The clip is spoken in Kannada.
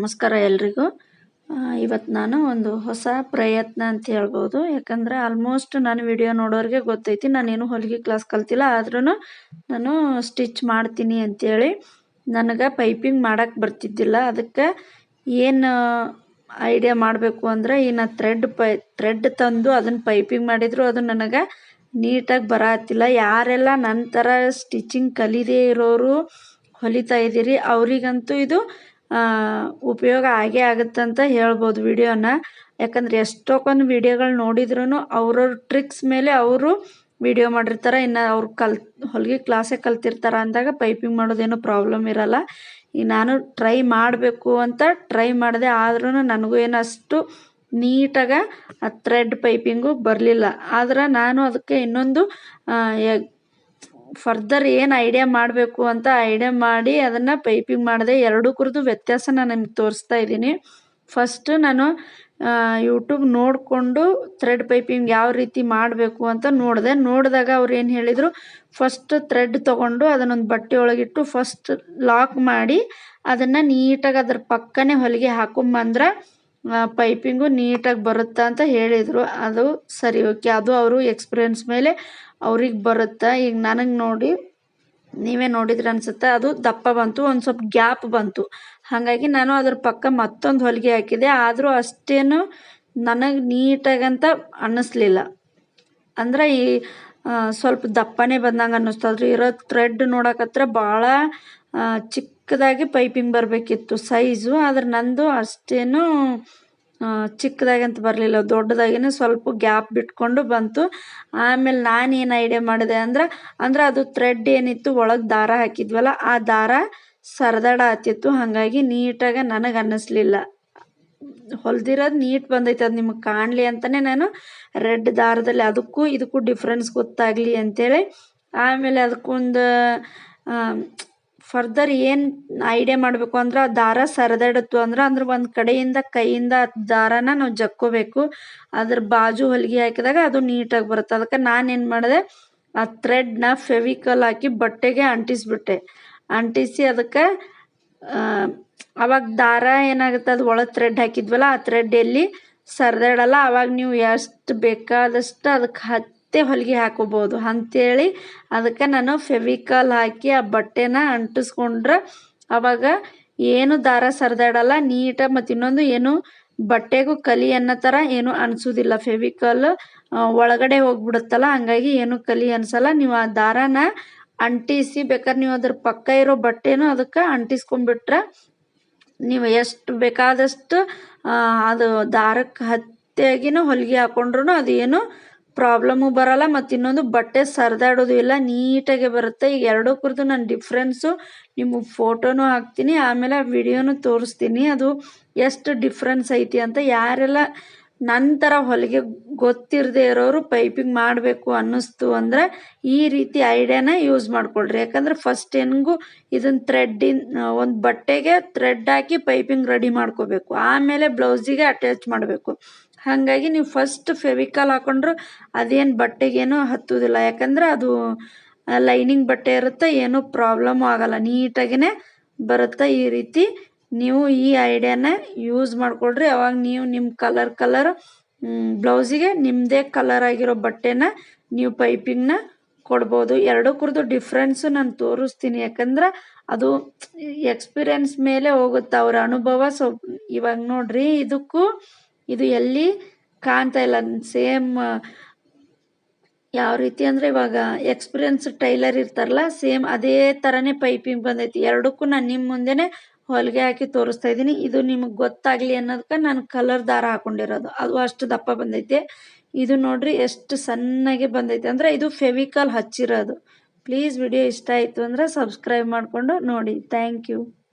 ನಮಸ್ಕಾರ ಎಲ್ರಿಗೂ. ಇವತ್ತು ನಾನು ಒಂದು ಹೊಸ ಪ್ರಯತ್ನ ಅಂತ ಹೇಳ್ಬೋದು. ಯಾಕಂದರೆ ಆಲ್ಮೋಸ್ಟ್ ನಾನು ವಿಡಿಯೋ ನೋಡೋರಿಗೆ ಗೊತ್ತೈತಿ, ನಾನೇನು ಹೊಲಿಗೆ ಕ್ಲಾಸ್ ಕಲ್ತಿಲ್ಲ ಆದ್ರೂ ನಾನು ಸ್ಟಿಚ್ ಮಾಡ್ತೀನಿ ಅಂತೇಳಿ ನನಗೆ ಪೈಪಿಂಗ್ ಮಾಡೋಕ್ಕೆ ಬರ್ತಿದ್ದಿಲ್ಲ. ಅದಕ್ಕೆ ಏನು ಐಡಿಯಾ ಮಾಡಬೇಕು ಅಂದರೆ ಇನ್ನು ಥ್ರೆಡ್ ಪೈ ಥ್ರೆಡ್ ತಂದು ಅದನ್ನು ಪೈಪಿಂಗ್ ಮಾಡಿದ್ರು ಅದು ನನಗೆ ನೀಟಾಗಿ ಬರತ್ತಿಲ್ಲ ಯಾರೆಲ್ಲ ನನ್ನ ಥರ ಸ್ಟಿಚಿಂಗ್ ಕಲಿದೇ ಇರೋರು, ಹೊಲಿತಾ ಇದ್ದೀರಿ, ಅವರಿಗಂತೂ ಇದು ಉಪಯೋಗ ಆಗೇ ಆಗುತ್ತಂತ ಹೇಳ್ಬೋದು ವಿಡಿಯೋನ. ಯಾಕಂದ್ರೆ ಎಷ್ಟೊಂದು ವಿಡಿಯೋಗಳು ನೋಡಿದ್ರೂ ಅವ್ರವ್ರ ಟ್ರಿಕ್ಸ್ ಮೇಲೆ ಅವರು ವಿಡಿಯೋ ಮಾಡಿರ್ತಾರೆ, ಇನ್ನು ಅವ್ರು ಕಲ್, ಹೊಲಿಗೆ ಕ್ಲಾಸೇ ಕಲ್ತಿರ್ತಾರೆ ಅಂದಾಗ ಪೈಪಿಂಗ್ ಮಾಡೋದೇನು ಪ್ರಾಬ್ಲಮ್ ಇರಲ್ಲ. ಈಗ ನಾನು ಟ್ರೈ ಮಾಡಬೇಕು ಅಂತ ಟ್ರೈ ಮಾಡಿದೆ ಆದ್ರೂ ನನಗೂ ಏನು ಅಷ್ಟು ನೀಟಾಗಿ ಆ ಥ್ರೆಡ್ ಪೈಪಿಂಗು ಬರಲಿಲ್ಲ. ಆದ್ರೆ ನಾನು ಅದಕ್ಕೆ ಇನ್ನೊಂದು ಫರ್ದರ್ ಏನು ಐಡಿಯಾ ಮಾಡಬೇಕು ಅಂತ ಐಡಿಯಾ ಮಾಡಿ ಅದನ್ನು ಪೈಪಿಂಗ್ ಮಾಡಿದೆ ಎರಡು ಕುರಿತು ವ್ಯತ್ಯಾಸ ನಾನು ನಿಮ್ಗೆ ತೋರಿಸ್ತಾ ಇದ್ದೀನಿ. ಫಸ್ಟ್ ನಾನು ಯೂಟ್ಯೂಬ್ ನೋಡಿಕೊಂಡು ಥ್ರೆಡ್ ಪೈಪಿಂಗ್ ಯಾವ ರೀತಿ ಮಾಡಬೇಕು ಅಂತ ನೋಡಿದೆ. ನೋಡಿದಾಗ ಅವ್ರು ಏನು ಹೇಳಿದರು ಫಸ್ಟ್ ಥ್ರೆಡ್ ತೊಗೊಂಡು ಅದನ್ನೊಂದು ಬಟ್ಟೆ ಒಳಗಿಟ್ಟು ಫಸ್ಟ್ ಲಾಕ್ ಮಾಡಿ ಅದನ್ನು ನೀಟಾಗಿ ಅದ್ರ ಪಕ್ಕನೇ ಹೊಲಿಗೆ ಹಾಕೊಂಬಂದ್ರೆ ಪೈಪಿಂಗು ನೀಟಾಗಿ ಬರುತ್ತಾ ಅಂತ ಹೇಳಿದರು. ಅದು ಸರಿ ಓಕೆ ಅದು ಅವರು ಎಕ್ಸ್ಪೀರಿಯನ್ಸ್ ಮೇಲೆ ಅವ್ರಿಗೆ ಬರುತ್ತೆ? ಈಗ ನನಗೆ ನೋಡಿ, ನೀವೇ ನೋಡಿದ್ರೆ ಅನ್ಸುತ್ತೆ. ಅದು ದಪ್ಪ ಬಂತು, ಒಂದು ಸ್ವಲ್ಪ ಗ್ಯಾಪ್ ಬಂತು. ಹಾಗಾಗಿ ನಾನು ಅದ್ರ ಪಕ್ಕ ಮತ್ತೊಂದು ಹೊಲಿಗೆ ಹಾಕಿದೆ. ಆದರೂ ಅಷ್ಟೇನು ನನಗೆ ನೀಟಾಗಂತ ಅನ್ನಿಸ್ಲಿಲ್ಲ ಅಂದ್ರೆ ಈ ಸ್ವಲ್ಪ ದಪ್ಪನೇ ಬಂದಂಗೆ ಅನ್ನಿಸ್ತದ್ರಿ ಇರೋ ಥ್ರೆಡ್ ನೋಡಕತ್ರ ಭಾಳ ಚಿಕ್ಕದಾಗಿ ಪೈಪಿಂಗ್ ಬರಬೇಕಿತ್ತು ಸೈಜು, ಆದ್ರೆ ನಂದು ಅಷ್ಟೇನು ಚಿಕ್ಕದಾಗಿ ಅಂತ ಬರಲಿಲ್ಲ. ದೊಡ್ಡದಾಗಿನೇ ಸ್ವಲ್ಪ ಗ್ಯಾಪ್ ಬಿಟ್ಕೊಂಡು ಬಂತು. ಆಮೇಲೆ ನಾನು ಏನು ಐಡಿಯಾ ಮಾಡಿದೆ ಅಂದ್ರೆ ಅಂದ್ರೆ ಅದು ಥ್ರೆಡ್ ಏನಿತ್ತು ಒಳಗೆ ದಾರ ಹಾಕಿದ್ವಲ್ಲ, ಆ ದಾರ ಸರದಾಡ ಆತಿತ್ತು. ಹಾಗಾಗಿ ನೀಟಾಗಿ ನನಗೆ ಅನ್ನಿಸ್ಲಿಲ್ಲ. ಹೊಲ್ದಿರೋದು ನೀಟ್ ಬಂದೈತೆ, ಅದು ನಿಮಗೆ ಕಾಣಲಿ ಅಂತಲೇ ನಾನು ರೆಡ್ ದಾರದಲ್ಲಿ ಅದಕ್ಕೂ ಇದಕ್ಕೂ ಡಿಫ್ರೆನ್ಸ್ ಗೊತ್ತಾಗಲಿ ಅಂತೇಳಿ, ಆಮೇಲೆ ಅದಕ್ಕೊಂದು ಫರ್ದರ್ ಏನು ಐಡಿಯಾ ಮಾಡಬೇಕು ಅಂದ್ರೆ ದಾರ ಸರಿದಾಡತ್ತು ಅಂದ್ರೆ ಅಂದ್ರೆ ಒಂದು ಕಡೆಯಿಂದ ಕೈಯಿಂದ ದಾರನ ನಾವು ಜಕ್ಕೋಬೇಕು. ಅದ್ರ ಬಾಜು ಹೊಲಿಗೆ ಹಾಕಿದಾಗ ಅದು ನೀಟಾಗಿ ಬರುತ್ತೆ. ಅದಕ್ಕೆ ನಾನೇನು ಮಾಡಿದೆ, ಆ ಥ್ರೆಡ್ನ ಫೆವಿಕಲ್ ಹಾಕಿ ಬಟ್ಟೆಗೆ ಅಂಟಿಸ್ಬಿಟ್ಟೆ. ಅಂಟಿಸಿ ಅದಕ್ಕೆ ಅವಾಗ ದಾರ ಏನಾಗುತ್ತೆ, ಅದು ಒಳಗೆ ಥ್ರೆಡ್ ಹಾಕಿದ್ವಲ್ಲ, ಆ ಥ್ರೆಡ್ ಎಲ್ಲಿ ಸರಿದಾಡಲ್ಲ, ಅವಾಗ ನೀವು ಎಷ್ಟು ಬೇಕಾದಷ್ಟು ಅದಕ್ಕೆ ಹಚ್ಚಿ ಮತ್ತೆ ಹೊಲಿಗೆ ಹಾಕೋಬೋದು. ಅಂತೇಳಿ ಅದಕ್ಕೆ ನಾನು ಫೆವಿಕಾಲ್ ಹಾಕಿ ಆ ಬಟ್ಟೆನ ಅಂಟಿಸ್ಕೊಂಡ್ರೆ ಅವಾಗ ಏನು ದಾರ ಸರಿದಾಡಲ್ಲ ನೀಟಾಗಿ ಮತ್ತು ಇನ್ನೊಂದು ಏನು ಬಟ್ಟೆಗೂ ಕಲಿ ಅನ್ನೋ ಥರ ಏನು ಅನಿಸೋದಿಲ್ಲ. ಫೆವಿಕಾಲ್ ಒಳಗಡೆ ಹೋಗ್ಬಿಡುತ್ತಲ್ಲ, ಹಂಗಾಗಿ ಏನು ಕಲಿ ಅನ್ಸಲ್ಲ. ನೀವು ಆ ದಾರಾನ ಅಂಟಿಸಿ ಬೇಕಾದ್ರೆ ನೀವು ಅದ್ರ ಪಕ್ಕ ಇರೋ ಬಟ್ಟೆನೂ ಅದಕ್ಕೆ ಅಂಟಿಸ್ಕೊಂಡ್ಬಿಟ್ರೆ ನೀವು ಎಷ್ಟು ಬೇಕಾದಷ್ಟು ಅದು ದಾರಕ್ಕೆ ಹತ್ತಿಯಾಗಿನೂ ಹೊಲಿಗೆ ಹಾಕೊಂಡ್ರು ಅದು ಏನು ಪ್ರಾಬ್ಲಮ್ಮು ಬರಲ್ಲ, ಮತ್ತು ಇನ್ನೊಂದು ಬಟ್ಟೆ ಸರಿದಾಡೋದು ಇಲ್ಲ ನೀಟಾಗೆ ಬರುತ್ತೆ. ಈಗ ಎರಡೂ ಕುರಿತು ನಾನು ಡಿಫ್ರೆನ್ಸು ನಿಮಗೆ ಫೋಟೋನು ಹಾಕ್ತೀನಿ, ಆಮೇಲೆ ವಿಡಿಯೋನು ತೋರಿಸ್ತೀನಿ. ಅದು ಎಷ್ಟು ಡಿಫ್ರೆನ್ಸ್ ಐತಿ ಅಂತ ಯಾರೆಲ್ಲ ನಂತರ ಹೊಲಿಗೆ ಗೊತ್ತಿರದೇ ಇರೋರು ಪೈಪಿಂಗ್ ಮಾಡಬೇಕು ಅನ್ನಿಸ್ತು ಅಂದರೆ ಈ ರೀತಿ ಐಡಿಯಾನ ಯೂಸ್ ಮಾಡ್ಕೊಳ್ರಿ. ಯಾಕಂದ್ರೆ ಫಸ್ಟ್ ಹೆಂಗು ಇದನ್ನು ಥ್ರೆಡ್ಡಿನ ಒಂದು ಬಟ್ಟೆಗೆ ಥ್ರೆಡ್ ಹಾಕಿ ಪೈಪಿಂಗ್ ರೆಡಿ ಮಾಡ್ಕೋಬೇಕು. ಆಮೇಲೆ ಬ್ಲೌಸಿಗೆ ಅಟ್ಯಾಚ್ ಮಾಡಬೇಕು. ಹಾಗಾಗಿ ನೀವು ಫಸ್ಟ್ ಫೆವಿಕಾಲ್ ಹಾಕೊಂಡ್ರು ಅದೇನು ಬಟ್ಟೆಗೇನು ಹತ್ತುವುದಿಲ್ಲ ಯಾಕಂದ್ರೆ ಅದು ಲೈನಿಂಗ್ ಬಟ್ಟೆ ಇರುತ್ತೆ, ಏನೂ ಪ್ರಾಬ್ಲಮ್ಮು ಆಗಲ್ಲ. ನೀಟಾಗಿಯೇ ಬರುತ್ತೆ ಈ ರೀತಿ. ನೀವು ಈ ಐಡಿಯಾನ ಯೂಸ್ ಮಾಡ್ಕೊಳ್ರಿ. ಅವಾಗ ನೀವು ನಿಮ್ಮ ಕಲರ್ ಕಲರ್ ಬ್ಲೌಸಿಗೆ ನಿಮ್ಮದೇ ಕಲರ್ ಆಗಿರೋ ಬಟ್ಟೆನ ನೀವು ಪೈಪಿಂಗ್ನ ಕೊಡ್ಬೋದು. ಎರಡು ಕುರಿತು ಡಿಫ್ರೆನ್ಸು ನಾನು ತೋರಿಸ್ತೀನಿ. ಯಾಕಂದ್ರೆ ಅದು ಎಕ್ಸ್ಪೀರಿಯನ್ಸ್ ಮೇಲೆ ಹೋಗುತ್ತೆ. ಅವ್ರ ಅನುಭವ ಸೊ ಇವಾಗ ನೋಡ್ರಿ, ಇದಕ್ಕೂ ಇದು ಎಲ್ಲಿ ಕಾಣ್ತಾ ಇಲ್ಲ. ಸೇಮ್ ಯಾವ ರೀತಿ ಅಂದರೆ ಇವಾಗ ಎಕ್ಸ್ಪೀರಿಯನ್ಸ್ ಟೈಲರ್ ಇರ್ತಾರಲ್ಲ, ಸೇಮ್ ಅದೇ ಥರನೇ ಪೈಪಿಂಗ್ ಬಂದೈತಿ. ಎರಡಕ್ಕೂ ನಾನು ನಿಮ್ಮ ಮುಂದೆನೆ ಹೊಲಿಗೆ ಹಾಕಿ ತೋರಿಸ್ತಾ ಇದ್ದೀನಿ. ಇದು ನಿಮಗೆ ಗೊತ್ತಾಗಲಿ ಅನ್ನೋದಕ್ಕೆ ನಾನು ಕಲರ್ ದಾರ ಹಾಕೊಂಡಿರೋದು. ಅದು ಅಷ್ಟು ದಪ್ಪ ಬಂದೈತೆ. ಇದು ನೋಡ್ರಿ ಎಷ್ಟು ಸಣ್ಣಗೆ ಬಂದೈತೆ. ಅಂದರೆ ಇದು ಫೆವಿಕಾಲ್ ಹಚ್ಚಿರೋದು. ಪ್ಲೀಸ್ ವಿಡಿಯೋ ಇಷ್ಟ ಆಯಿತು ಅಂದರೆ ಸಬ್ಸ್ಕ್ರೈಬ್ ಮಾಡಿಕೊಂಡು ನೋಡಿ. Thank you.